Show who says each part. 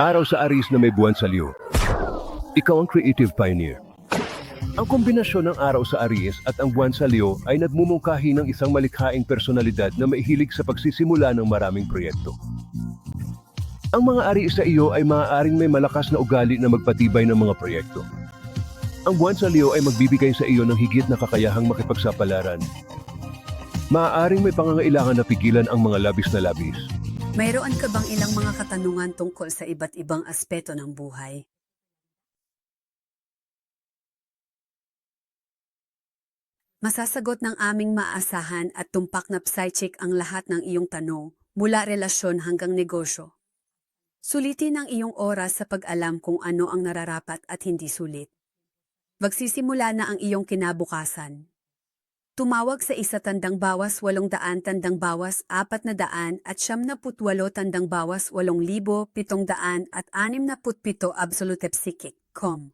Speaker 1: Araw sa Aris na may buwan sa liyo. Ikaw ang creative pioneer. Ang kombinasyon ng araw sa Aries at ang buwan sa Leo ay nagmumungkahi ng isang malikhaing personalidad na maihilig sa pagsisimula ng maraming proyekto. Ang mga Aries sa iyo ay maaaring may malakas na ugali na magpatibay ng mga proyekto. Ang buwan sa Leo ay magbibigay sa iyo ng higit na kakayahang makipagsapalaran. Maaaring may pangangailangan na pigilan ang mga labis na labis.
Speaker 2: Mayroon ka bang ilang mga katanungan tungkol sa iba't ibang aspeto ng buhay? Masasagot ng aming maasahan at tumpak na psychic ang lahat ng iyong tanong, mula relasyon hanggang negosyo. Sulitin ang iyong oras sa pag-alam kung ano ang nararapat at hindi sulit. Magsisimula na ang iyong kinabukasan. Tumawag sa isa tandang bawas walong daan tandang bawas apat na daan at siyam na putwalo tandang bawas walong libo pitong daan at anim na putpito absolute psychic. Com.